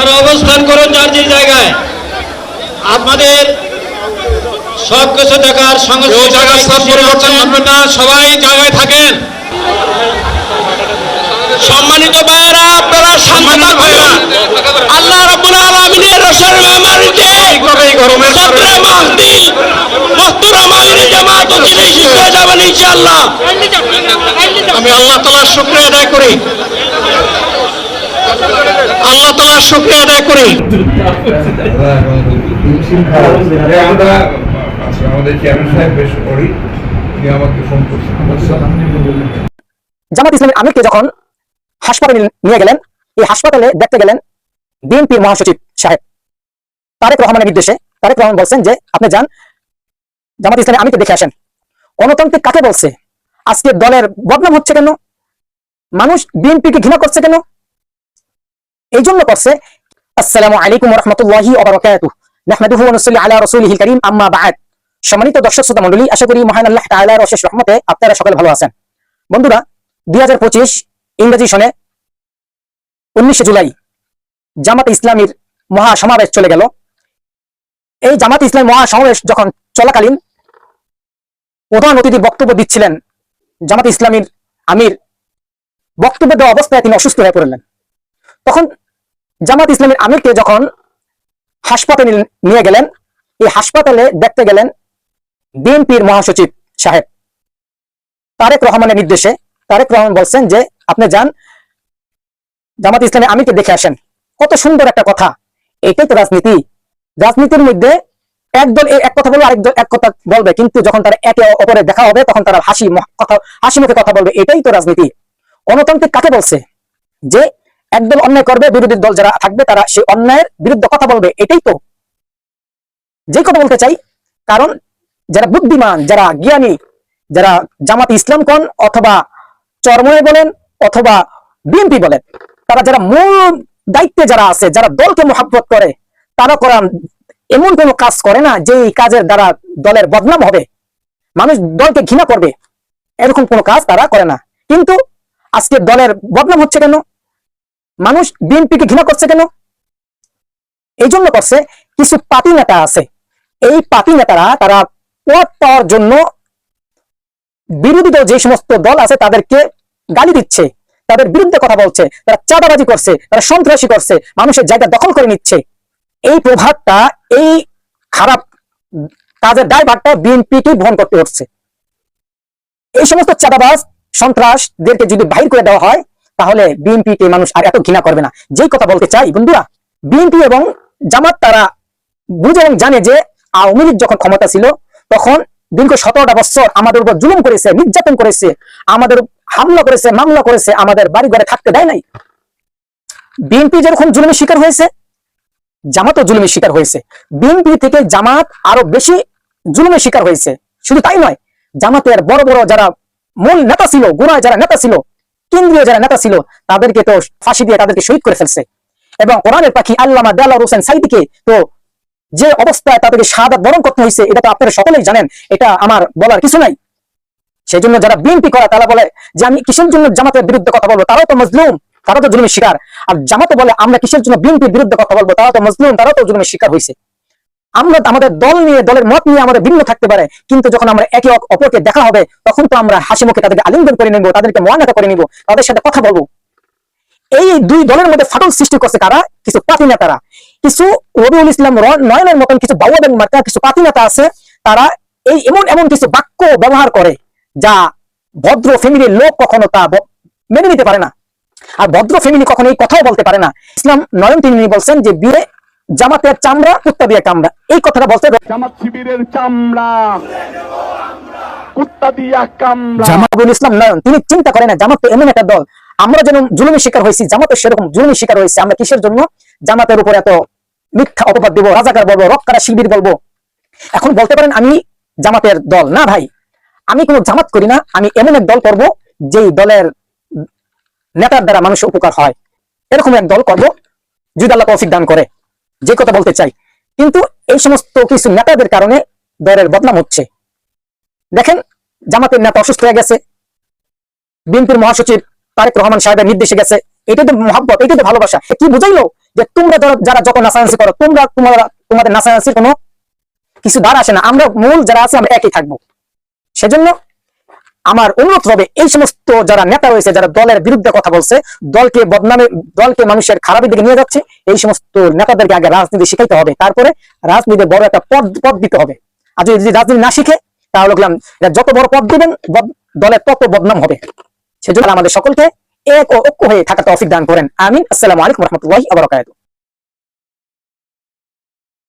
আপনারা অবস্থান করুন যার যে জায়গায়। আপনাদের সব কিছু দেখার সঙ্গে না সবাই জায়গায় থাকেন। সম্মানিত ভাইয়েরা আপনারা সম্মানিত শান্ত ভাইয়েরা। আল্লাহ রাব্বুল আলামিনের রসুল মেমারিতে গরমের কারণে মাহদিল মহতুরাম আমিনী জামাত উদ্দিনে শিখে যাবেন ইনশাআল্লাহ। আমি আল্লাহ তালার শুক্রিয়া আদায় করি। আল্লাহ তালার শুক্রিয়া আদায় করি। আমরা আমাদের চেয়ারম্যান সাহেব বেশ করি আমাকে ফোন করছেন। জামাত ইসলামের আমিরকে যখন হাসপাতালে নিয়ে গেলেন এই হাসপাতালে দেখতে গেলেন বিএনপির মহাসচিব সাহেব। তারেক রহমানের নির্দেশে তারেক রহমান বলছেন যে আপনি যান জামাত ইসলামের আমিরকে দেখে আসেন। গণতান্ত্রিক কাকে বলছে? আজকে দলের বদনাম হচ্ছে কেন? মানুষ বিএনপিকে ঘৃণা করছে কেন? এই জন্য করছে আসসালামু আলাইকুম রহমতুল্লাহি ওবারাকাতু নাহমাদুহু ওয়া নুসাল্লি আলা রাসূলিহিল কারীম, আম্মা বা'দ। সম্মানিত দর্শক, শ্রোতা মণ্ডলী, আশা করি মহান আল্লাহ তাআলার অশেষ রহমতে আপনারা সকলে ভালো আছেন। বন্ধুরা, দুই হাজার পঁচিশ ইংরেজি সনে উনিশে জুলাই জামাত ইসলামীর মহাসমাবেশ চলে গেল। এই জামাত ইসলাম মহাসমাবেশ যখন চলাকালীন প্রধান অতিথি বক্তব্য দিচ্ছিলেন জামাত ইসলামীর আমির, বক্তব্য দেওয়া অবস্থায় তিনি অসুস্থ হয়ে পড়লেন। তখন জামাত ইসলামের আমিরকে যখন হাসপাতালে নিয়ে গেলেন, এই হাসপাতালে দেখতে গেলেন বিএনপির মহাসচিব সাহেব। তারেক রহমানের নির্দেশে তারেক রহমান বলছেন যে, আপনি যান, জামাত ইসলামে আমিকে দেখে আসেন। কত সুন্দর একটা কথা। এটাই তো রাজনীতি। রাজনীতির মধ্যে একদল এই এক কথা বলবে, আরেক দল এক কথা বলবে। কিন্তু যখন তারা একে অপরে দেখা হবে, তখন তারা হাসি কথা হাসি মুখে কথা বলবে। এটাই তো রাজনীতি। গণতান্ত্রিক কাকে বলছে? যে একদল অন্যায় করবে, বিরোধী দল যারা থাকবে তারা সেই অন্যায়ের বিরুদ্ধে কথা বলবে, এটাই তো। যে কথা বলতে চাই, কারণ যারা বুদ্ধিমান, যারা জ্ঞানী, যারা জামাত ইসলাম কোন অথবা চরময়ে বলেন অথবা বিএনপি বলেন, তারা যারা মূল দায়িত্বে যারা আছে, যারা দলকে মহাব্বত করে, তারা করান এমন কোনো কাজ করে না যে কাজের দ্বারা দলের বদনাম হবে, মানুষ দলকে ঘৃণা করবে, এরকম কোনো কাজ তারা করে না। কিন্তু আজকে দলের বদনাম হচ্ছে কেন? মানুষ বিএনপিকে ঘৃণা করছে কেন? এই জন্য করছে কিছু পাতি নেতা আছে। এই পাতি নেতারা তারা পদ পাওয়ার জন্য বিরোধী দল যে সমস্ত দল আছে তাদেরকে গালি দিচ্ছে, তাদের বিরুদ্ধে কথা বলছে, তারা চাঁদাবাজি করছে, তারা সন্ত্রাসী করছে, মানুষের জায়গা দখল করে নিচ্ছে। এই প্রভাবটা, এই খারাপ কাজের দায়ভারটা বিএনপিকে বহন করতে হচ্ছে। এই সমস্ত চাঁদাবাজ, সন্ত্রাসদেরকে যদি বাহির করে দেওয়া হয় তাহলে বিএনপিকে মানুষ আর এত ঘৃণা করবে না। যেই কথা বলতে চাই, বন্ধুরা বিএনপি এবং জামাত তারা বুঝে এবং জানে যে আওয়ামী লীগ যখন ক্ষমতা ছিল, তখন দীর্ঘ সতেরোটা বছর আমাদের উপর জুলুম করেছে, নির্যাতন করেছে, আমাদের হামলা করেছে, মামলা করেছে, আমাদের বাড়ি ঘরে থাকতে দেয় নাই। বিএনপি যেরকম জুলুমের শিকার হয়েছে, জামাতও জুলুমের শিকার হয়েছে। বিএনপি থেকে জামাত আরও বেশি জুলুমের শিকার হয়েছে। শুধু তাই নয়, জামাতের বড় বড় যারা মূল নেতা ছিল গুণায় যারা নেতা ছিল কেন্দ্রীয় যারা নেতা ছিল, তাদেরকে তো ফাঁসি দিয়ে তাদেরকে শহীদ করে ফেলছে। এবং কোরআনের পাখি আল্লামা দেলার হোসেন সাইদিকে তো যে অবস্থায় তাদেরকে সাদাত বরণ করতে হয়েছে, এটা তো আপনারা সকলেই জানেন, এটা আমার বলার কিছু নাই। সেই জন্য যারা বিএনপি করা, তারা বলে যে আমি কিসের জন্য জামাতের বিরুদ্ধে কথা বলব? তারাও তো মজলুম, তারা তো জুলুমের শিকার। আর জামাতে বলে, আমরা কিসের জন্য বিএনপির বিরুদ্ধে কথা বলব? তারা তো মজলুম, তারাও তো জুলুমের শিকার হয়েছে। আমরা আমাদের দল নিয়ে, দলের মত নিয়ে আমাদের ভিন্ন থাকতে পারে। কিন্তু যখন আমরা একে অপরকে দেখা হবে, তখন তো আমরা হাসি মুখে তাদেরকে আলিঙ্গন করে নেব, তাদেরকে মহানাকা করে নিব, তাদের সাথে কথা বলব। এই দুই দলের মধ্যে ফাটল সৃষ্টি করছে কারা? কিছু পাতি নেতারা। কিছু রবিউল ইসলাম নয়নের মতন কিছু বাউয়া ব্যাংক মার্কা কিছু পাতি নেতা আছে, তারা এই এমন এমন কিছু বাক্য ব্যবহার করে যা ভদ্র ফ্যামিলির লোক কখনো তা মেনে নিতে পারে না। আর ভদ্র ফ্যামিলি কখনো এই কথাও বলতে পারে না। ইসলাম নয়ন তিনি বলছেন যে, বিয়ে জামাতের চামড়া কুত্তা দিয়ে কামড়া। এই কথাটা বলতে জামাত শিবিরের চামড়া। কুত্তা দিয়া কামড়া। জামাতুল ইসলাম নয়ন তিনি চিন্তা করেন না জামাত তো এমন একটা দল। আমরা যেন জুলুমের শিকার হয়েছি জামাতের সেরকম জুলুমের শিকার হয়েছে আমরা কিসের জন্য? জামাতের উপর এত মিথ্যা অপবাদ দিব রাজাকার বলব রক্কারা শিবির বলব। এখন বলতে পারেন আমি জামাতের দল। না ভাই আমি কোনো জামাত করি না আমি এমন এক দল করব যেই দলের নেতার দ্বারা মানুষের উপকার হয়। এরকম এক দল করব যদি আল্লাহ তৌফিক দান করে। যে কথা বলতে চাই, কিন্তু এই সমস্ত কিছু নেতাদের কারণে দলের বদনাম হচ্ছে। দেখেন, জামাতের নেতা অসুস্থ হয়ে গেছে। বিএনপির মহাসচিব তারেক রহমান সাহেবের নির্দেশে গেছে। এটাই তো মহাব্বত, এটাই তো ভালোবাসা। কি বুঝাইলো যে তোমরা যারা- যত নাচানাচি করো, তোমরা তোমরা তোমাদের নাচানাচির কোনো কিছু দ্বার আসে না। আমরা মূল যারা আছে, আমরা একই থাকব। সেজন্য আমার অনুরোধ হবে এই সমস্ত যারা নেতা রয়েছে, যারা দলের বিরুদ্ধে কথা বলছে, দলকে বদনামে, দলকে মানুষের খারাপের দিকে নিয়ে যাচ্ছে, এই সমস্ত নেতাদেরকে আগে রাজনীতি শিখাইতে হবে। তারপরে রাজনীতি বড় একটা পদ পদ দিতে হবে। আর যদি রাজনীতি না শিখে, তাহলে বললাম যত বড় পদ দিবেন দলের তত বদনাম হবে। সেজন্য আমাদের সকলকে এক ও ঐক্য হয়ে থাকা তৌফিক দান করেন। আমিন। আসসালামু আলাইকুম রহমতুল্লাহ আবরকাত